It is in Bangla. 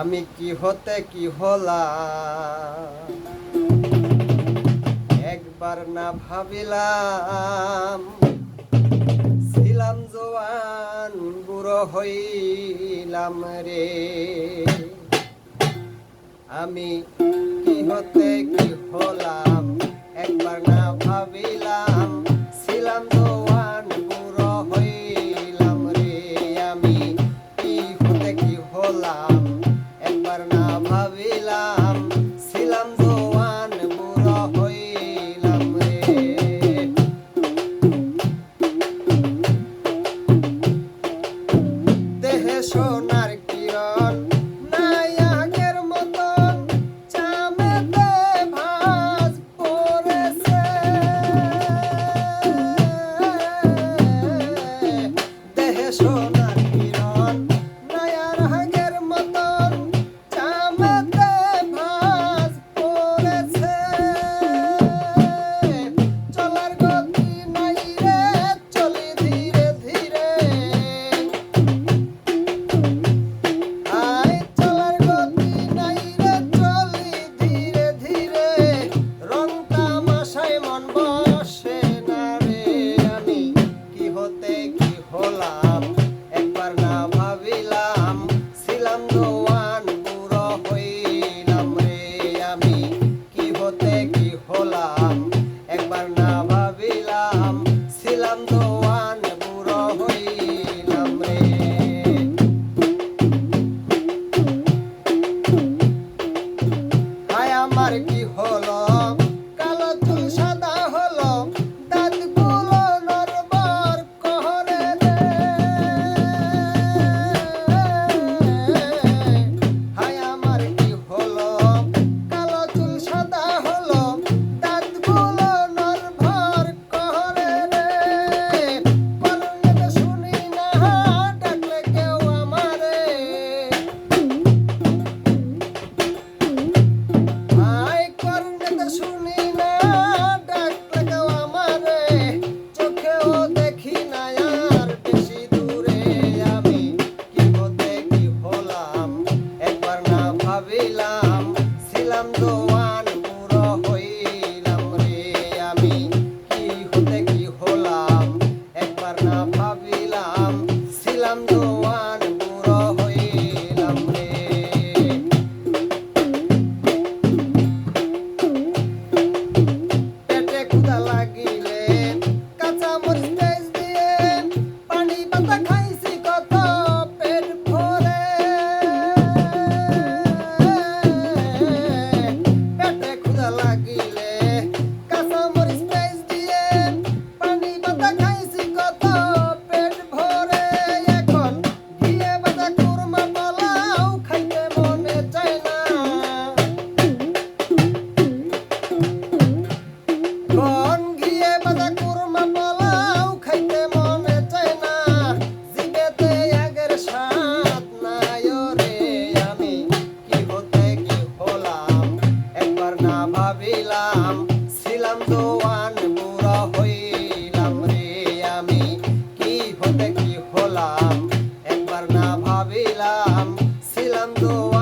আমি কি হতে কি হলা একবার না ভাবিলাম, ছিলাম জোয়ান, বুড়ো হইলাম রে। আমি কি হতে কি হলাম? একবার না ভাবিলাম, ছিলাম ভাবিলাম, ছিলাম দোয়ান বুড়া হইলাম রে আমি। কি হতে কি হলাম? একবার না ভাবিলাম, ছিলাম দোয়ান